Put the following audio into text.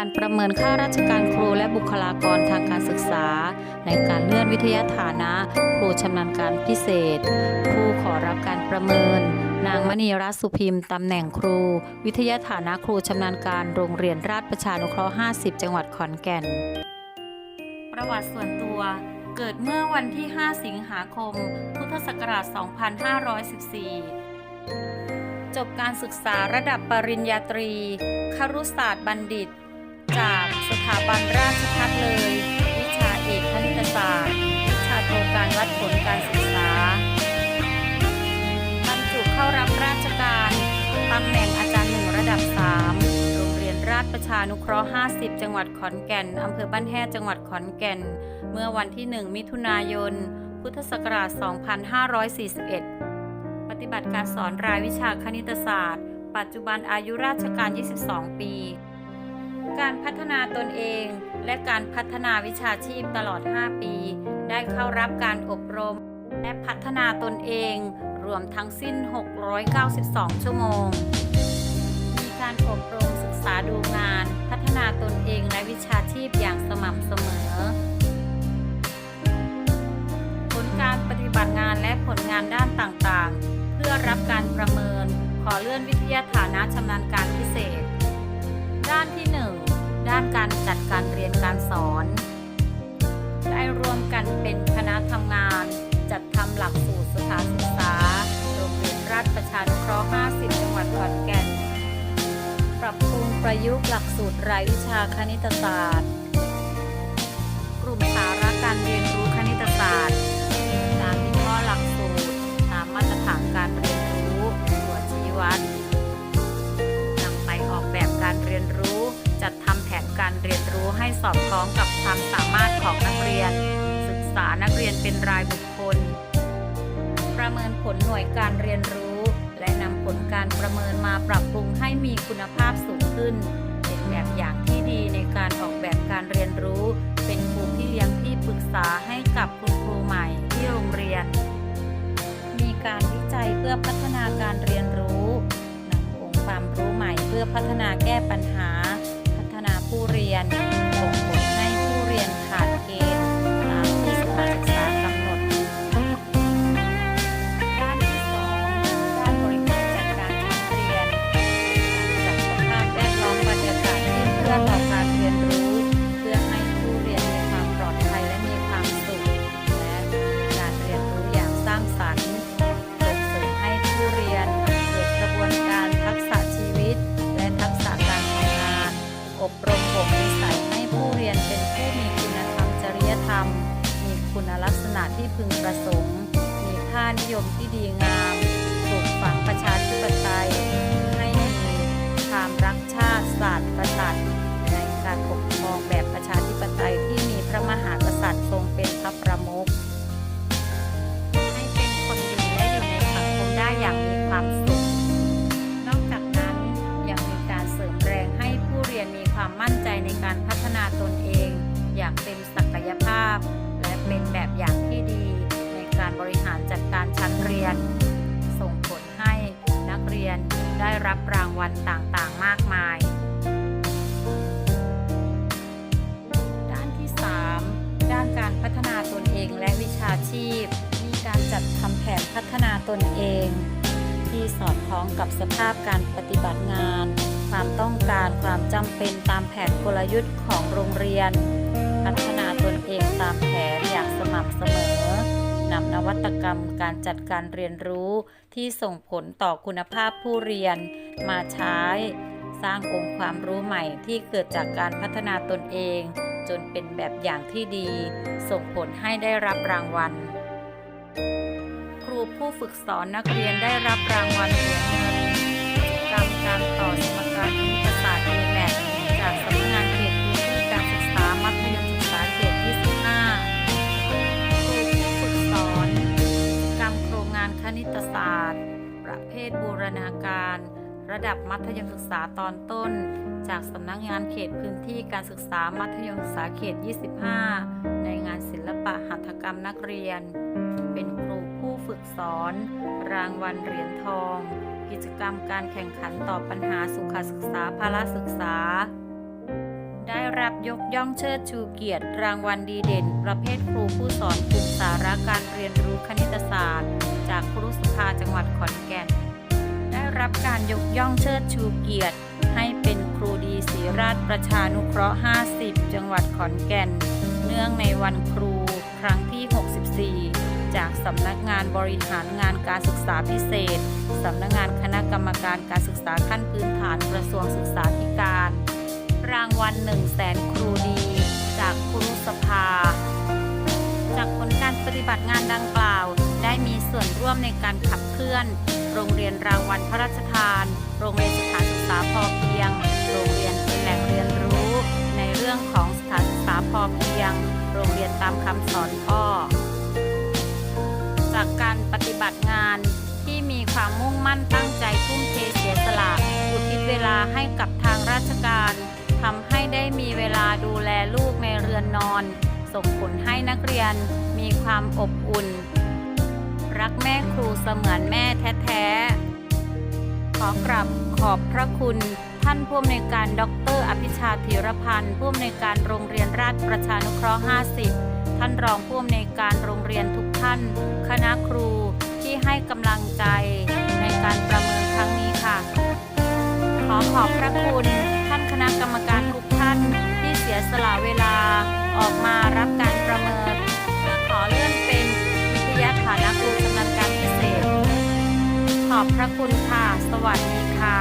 การประเมินข้าราชการครูและบุคลากรทางการศึกษา ในการเลื่อนวิทยาฐานะ ครูชำนาญการพิเศษ ผู้ขอรับการประเมิน นางมณีรัตน์สุพิมพ์ตำแหน่งครู วิทยาฐานะครูชำนาญการโรงเรียนราชประชานุเคราะห์ 50 จังหวัดขอนแก่น ประวัติส่วนตัวเกิดเมื่อวันที่ 5 สิงหาคม พุทธศักราช 2514จบการศึกษาระดับปริญญาตรี ครุศาสตร์บัณฑิต จากสถาบันราชภัฏเลย วิชาเอกคณิตศาสตร์ วิชาโทการวัดผลการศึกษาบรรจุเข้ารับราชการตำแหน่งอาจารย์หนึ่งระดับ 3 โรงเรียนราชประชานุเคราะห์ 50 จังหวัดขอนแก่น อำเภอบ้านแฮ่จังหวัดขอนแก่น เมื่อวันที่ 1 มิถุนายน พุทธศักราช 2541 ปฏิบัติการสอนรายวิชาคณิตศาสตร์ ปัจจุบันอายุราชการ 22 ปี การพัฒนาตนเอง และการพัฒนาวิชาชีพตลอด 5 ปี ได้เข้ารับการอบรม และพัฒนาตนเอง รวมทั้งสิ้น 692 ชั่วโมง มีการอบรมศึกษาดูงาน พัฒนาตนเองและวิชาชีพอย่างสม่ำเสมอ ผลการปฏิบัติงานและผลงานด้านต่างๆ เพื่อรับการประเมิน ขอเลื่อนวิทยาฐาน การเรียนการสอน ได้ร่วมกันเป็นคณะทำงาน จัดทำหลักสูตรสถานศึกษา โรงเรียนราชประชานุเคราะห์ 50 จังหวัดขอนแก่น ปรับปรุงประยุกต์หลักสูตรรายวิชาคณิตศาสตร์ กลุ่มสาระการเรียนรู้ สอดคล้องกับความสามารถของนักเรียน ศึกษานักเรียนเป็นรายบุคคล ประเมินผลหน่วยการเรียนรู้ และนำผลการประเมินมาปรับปรุงให้มีคุณภาพสูงขึ้น เป็นแบบอย่างที่ดีในการออกแบบการเรียนรู้ เป็นครูพี่เลี้ยงที่ปรึกษาให้กับคุณครูใหม่ที่โรงเรียน มีการวิจัยเพื่อพัฒนาการเรียนรู้นำองค์ความรู้ใหม่เพื่อพัฒนาแก้ปัญหา พัฒนาผู้เรียน ศที่เพื่อต่อการเรียนรู้ เพื่อให้ผู้เรียนมีความปลอดภัยและมีความสุข และการเรียนรู้อย่างสร้างสรรค์ส่งเสริมให้ผู้เรียนเกิดกระบวนการทักษะชีวิต และทักษะการทำงาน อบรมบ่มนิสัยให้ผู้เรียนเป็นผู้มีคุณธรรมจริยธรรม มีคุณลักษณะที่พึงประสงค์ มีค่านิยมที่ดีงามปลูกฝังประชาธิปไตยให้มีความรักชาติศาสตร์ นเรียนส่งผลให้นักเรียนได้รับรางวัลต่างๆ มากมาย ด้านที่ 3 ด้านการพัฒนาตนเองและวิชาชีพ มีการจัดทำแผนพัฒนาตนเอง ที่สอดคล้องกับสภาพการปฏิบัติงาน ความต้องการความจำเป็นตามแผนกลยุทธ์ของโรงเรียน พัฒนาตนเองตามแผนอย่างสม่ำเสมอำนวัตกรรมการจัดการเรียนรู้ที่ส่งผลต่อคุณภาพผู้เรียน มาใช้ สร้างองค์ความรู้ใหม่ที่เกิดจากการพัฒนาตนเอง จนเป็นแบบอย่างที่ดี ส่งผลให้ได้รับรางวัล ครูผู้ฝึกสอนนักเรียนได้รับรางวัลเหรียญเงินกิจกรรมการต่อสมการ ศาสตร์ ประเภทบูรณาการ ระดับมัธยมศึกษาตอนต้น จากสำนักงานเขตพื้นที่การศึกษามัธยมศึกษาเขต 25 ในงานศิลปะหัตถกรรมนักเรียน เป็นครูผู้ฝึกสอน รางวัลเหรียญทอง กิจกรรมการแข่งขันต่อบปัญหาสุขศึกษาภาระศึกษา รับยกย่องเชิดชูเกียรติ รางวัลดีเด่น ประเภทครูผู้สอนกลุ่มสาระการเรียนรู้คณิตศาสตร์ จากครุสภาจังหวัดขอนแก่น ได้รับการยกย่องเชิดชูเกียรติ ให้เป็นครูดีศรีราชประชานุเคราะห์ 50 จังหวัดขอนแก่น เนื่องในวันครูครั้งที่ 64 จากสำนักงานบริหารงานการศึกษาพิเศษ สำนักงานคณะกรรมการการศึกษาขั้นพื้นฐานกระทรวงศึกษาธิการ รางวัล1 0 0 0 0แสนครูดี จากครุสภา จากผลการปฏิบัติงานดังกล่าว ได้มีส่วนร่วมในการขับเคลื่อน โรงเรียนรางวัลพระราชทาน โรงเรียนสถานศึกษาพอเพียง โรงเรียนเป็นแหล่งเรียนรู้ ในเรื่องของสถานศึกษาพอเพียง โรงเรียนตามคำสอนพ่อ จากการปฏิบัติงานที่มีความมุ่งมั่นตั้งใจทุ่มเทเสียสละอุทิศเวลาให้กับทางราชการ ลาดูแลลูกในเรือนนอน ส่งผลให้นักเรียนมีความอบอุ่น รักแม่ครูเสมือนแม่แท้ๆ ขอกราบขอบพระคุณ ท่านผู้อำนวยการดร อภิชาธีรพันธ์ผู้อำนวยการโรงเรียนราชประชานุเคราะห์ 50 ท่านรองผู้อำนวยการโรงเรียนทุกท่าน คณะครูที่ให้กำลังใจในการประเมินครั้งนี้ค่ะ ขอขอบพระคุณท่านคณะกรรมการทุกท่าน ออกมารับการประเมินเพื่อขอเลื่อนเป็นวิทยาฐานะครูชำนาญการพิเศษ ขอบพระคุณค่ะ สวัสดีค่ะ